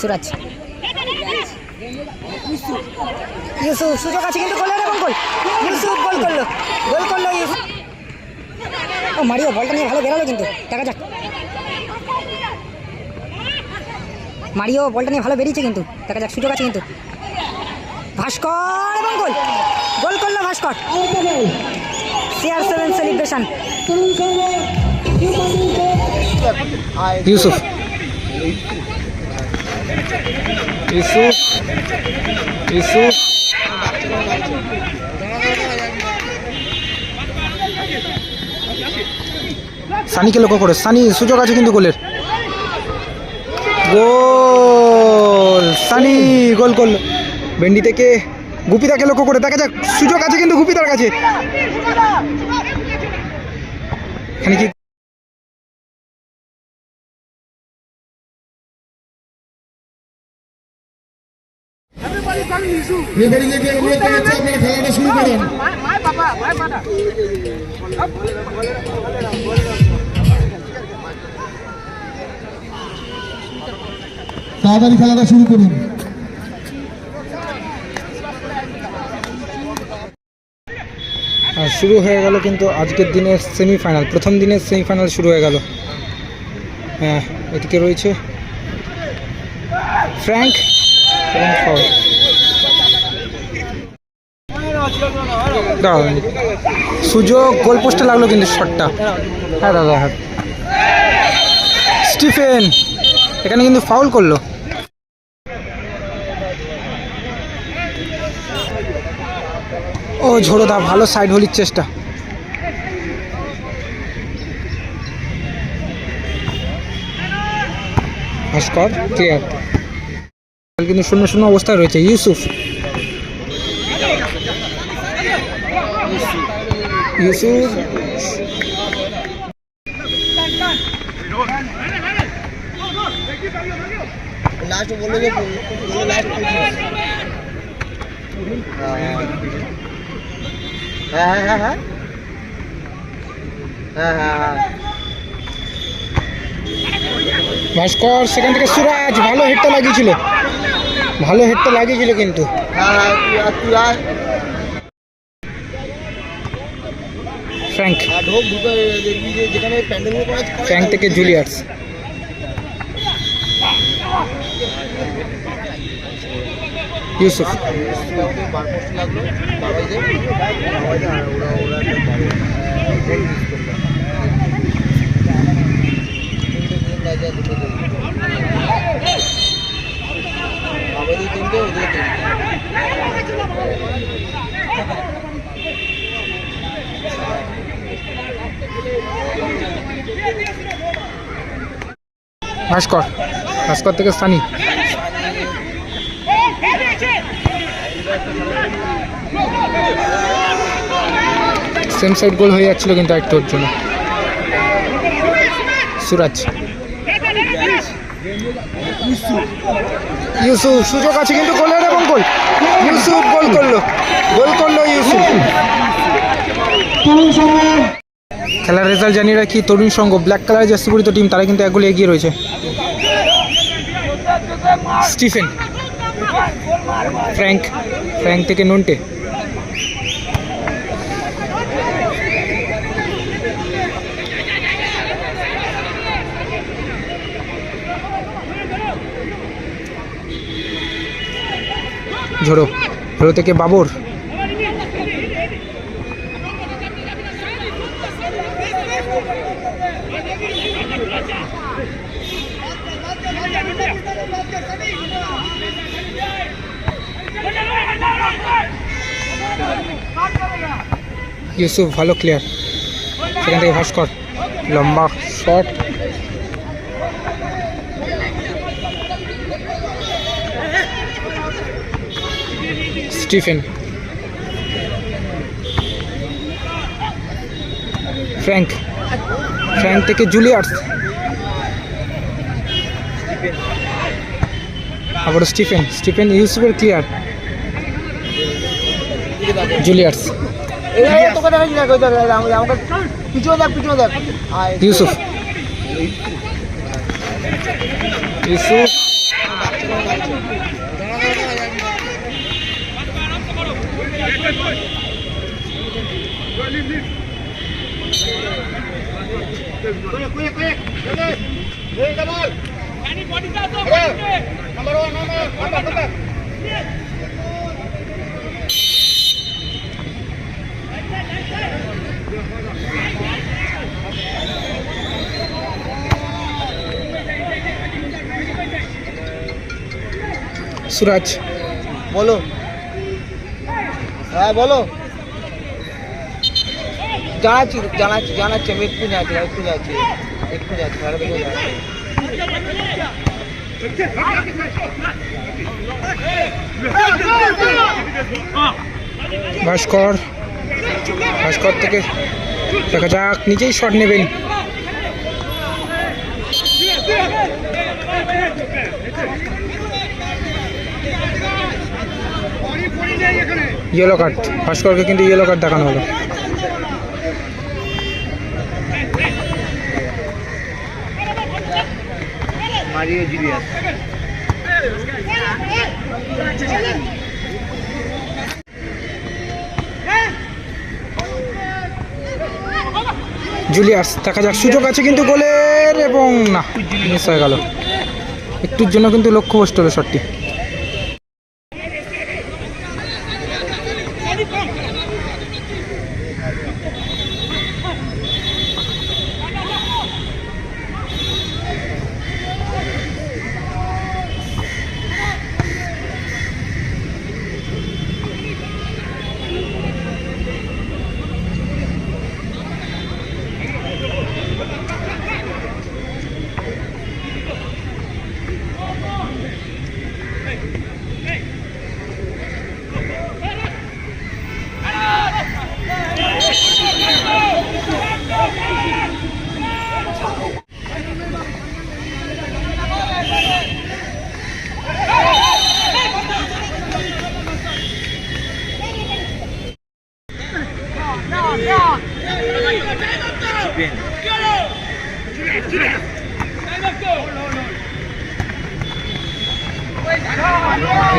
সুরাজ। ইউসুফ সুযোগ আছে কিন্তু গোলের এবং গোল। ইউসুফ গোল করল গোল করল ইউসুফ ও, মারিও, বলটা নিয়ে ভালো বেরোলো কিন্তু। দেখা যাক। মারিও, বলটা নিয়ে ভালো বেরিয়েছে কিন্তু। দেখা যাক, সুযোগ আছে কিন্তু। ভাস্কর এবং গোল। গোল করল Bhaskar. CR seven celebration Yusuf. Yusuf Yusuf সানিকে লক্ষ্য করে। সানি, সুযোগ আছে কিন্তু গোলের। গোল! সানি গোল করল। ভেন্ডি থেকে গুপিদাকে লক্ষ্য করে। দেখা যাক, সুযোগ আছে কিন্তু গুপিদার কাছে। খেলাটা শুরু করুন তাড়াতাড়ি খেলাটা শুরু করুন। শুরু হয়ে গেল কিন্তু আজকের দিনের সেমিফাইনাল প্রথম দিনের সেমিফাইনাল শুরু হয়ে গেল। হ্যাঁ এদিকে রয়েছে। ফ্র্যাঙ্ক এবং সুযোগ গোল পোস্টে লাগল কিন্তু শটটা হ্যাঁ দাদা হ্যাঁ। স্টিফেন, এখানে কিন্তু ফাউল করল। ও, ঝোড়োদা, ভালো সাইড হলির চেষ্টা। ভাস্কর ক্লিয়ার কিন্তু শূন্য শূন্য অবস্থায় রয়েছে, ইউসুফ। ইউসুফ লাস্ট বলল যে হ্যাঁ হ্যাঁ হ্যাঁ হ্যাঁ হ্যাঁ হ্যাঁ ভাস্কর সেখান থেকে সুরাজ ভালো হেডটা লাগিয়েছিল। ভালো হেডটা লাগিয়েছিল কিন্তু। হ্যাঁ হ্যাঁ তুই আর তুই আর ফ্র্যাঙ্ক ঢোক ঢুকে দেখবি যে যেখানে করা ফ্র্যাঙ্ক। থেকে জুলিয়ার্স ইউসুফ ওদের বার করতে লাগল বাবাইদের বাবাইদের আর ওরা ওরা একটা বারো গোল মিস করল তিনটে তিন বাজে আর দুটো গোল বাবাইদের তিনটে ওদের তিনটে ভাস্কর। ভাস্কর থেকে সানি। সেম সাইড গোল হয়ে যাচ্ছিল কিন্তু একটু ওর জন্য। সুরাজ। ইউসুফ, সুযোগ আছে কিন্তু গোলের এবং গোল ইউসুফ গোল করল। গোল করল ইউসুফ। খেলার রেজাল্ট জানিয়ে রাখি, Tarun Sangha black colour jersey পরিত team তারা কিন্তু এক গোলে এগিয়ে রয়েছে। স্টিফেন, ফ্র্যাঙ্ক ফ্র্যাঙ্ক থেকে নন্টে। ঝোড়ো ঝোড়ো থেকে বাবর। ইউসুফ ভালো ক্লিয়ার সেখান থেকে ভাস্কর লম্বা শট স্টিফেন। ফ্র্যাঙ্ক। ফ্র্যাঙ্ক থেকে জুলিয়ার্স। আবার স্টিফেন স্টিফেন ইউসুফের clear জুলিয়ার্স Yusuf Yusuf Quick, quick, quick! Hey, come on! Any body that's up! Suraj. বলো। হ্যাঁ বলো। জানাচ্ছি জানাচ্ছি জানাচ্ছি আমি একটু যাচ্ছি একটু যাচ্ছি একটু যাচ্ছি ভাস্কর ভাস্কর থেকে দেখা যাক, নিজেই শট নেবেন। ইয়েলো কার্ড ভাস্করকে কিন্তু ইয়েলো কার্ড দেখানো হলো। মারিও জিলিয়াস জুলিয়াস দেখা যাক, সুযোগ আছে কিন্তু গোলের এবং না, মিস হয়ে গেল। একটুর জন্য কিন্তু লক্ষ্যভ্রষ্ট হলো শটটি।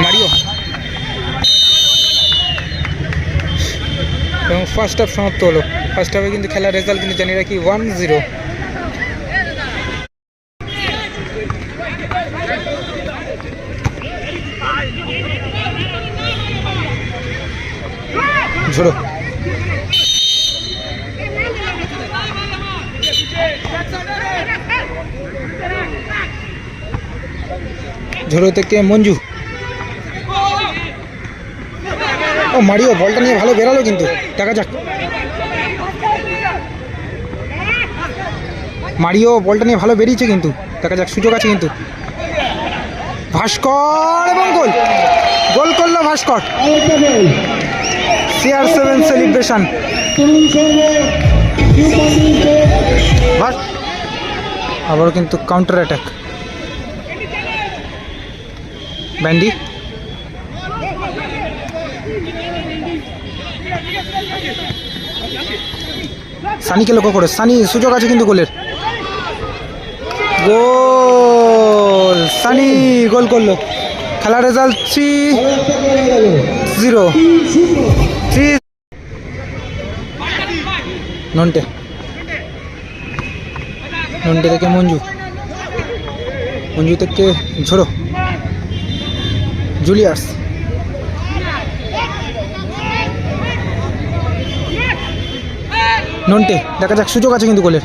মারিও এবং ফার্স্ট হাফ সমাপ্ত হলো। ফার্স্ট হাফে কিন্তু খেলার রেজাল্ট কিন্তু জানি রাখি ওয়ান জিরো ঝোড়ো। ঝোড়ো থেকে মঞ্জু। ও, মারিও, বলটা নিয়ে ভালো বেরালো কিন্তু। দেখা যাক। মারিও, বলটা নিয়ে ভালো বেরিয়েছে কিন্তু। দেখা যাক, সুযোগ আছে কিন্তু। ভাস্কর এবং গোল। গোল করল ভাস্কর। সিআর সেভেন সেলিব্রেশন আবারও কিন্তু কাউন্টার অ্যাটাক ব্যান্ডি সানিকে লক্ষ্য করে। সানি, সুযোগ আছে কিন্তু গোলের। গোল! সানি গোল করল। খেলার result three zero three Nonte. Nonte থেকে মঞ্জু। মঞ্জু থেকে ঝোড়ো জুলিয়াস নন্টে, দেখা যাক, সুযোগ আছে কিন্তু গোলের।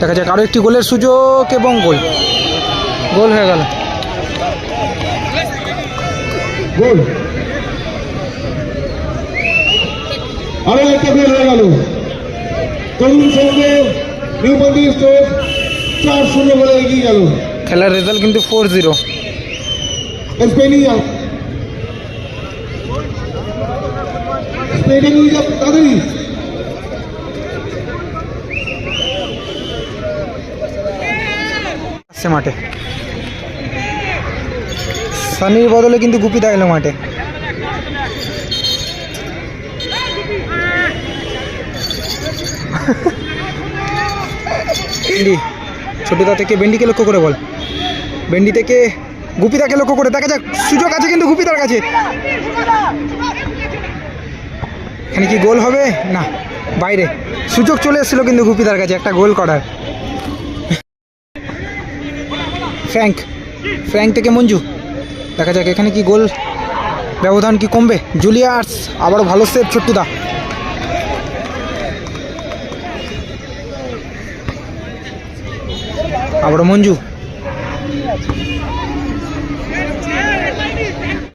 দেখা যাক আরও একটি গোলের সুযোগ এবং গোল। গোল হয়ে গেল। গোল। আরও একটা গোল হয়ে গেল। তরুণ সংঘ নিউ মন্দির স্টোর চার শূন্য বলে এগিয়ে গেল। খেলার রেজাল্ট কিন্তু ফোর জিরো স্পেনিয়া। স্পেনে নিয়ে যাও তাড়াতাড়ি। আসছে মাঠে। সানির বদলে কিন্তু গুপি এলো মাঠে। ছোটদা থেকে বেন্ডিকে লক্ষ্য করে বল। বেন্ডি থেকে গুপিদাকে লক্ষ্য করে, দেখা যাক, সুযোগ আছে কিন্তু গুপিদার কাছে। এখানে কি গোল হবে? না, বাইরে। সুযোগ চলে এসেছিল কিন্তু গুপিদার কাছে, একটা গোল করার। ফ্র্যাঙ্ক ফ্র্যাঙ্ক থেকে মঞ্জু। দেখা যাক, এখানে কি গোল ব্যবধান কি কমবে? জুলিয়ার্স আবারও ভালো সেভ ছোট্টুদা। আবারও মঞ্জু।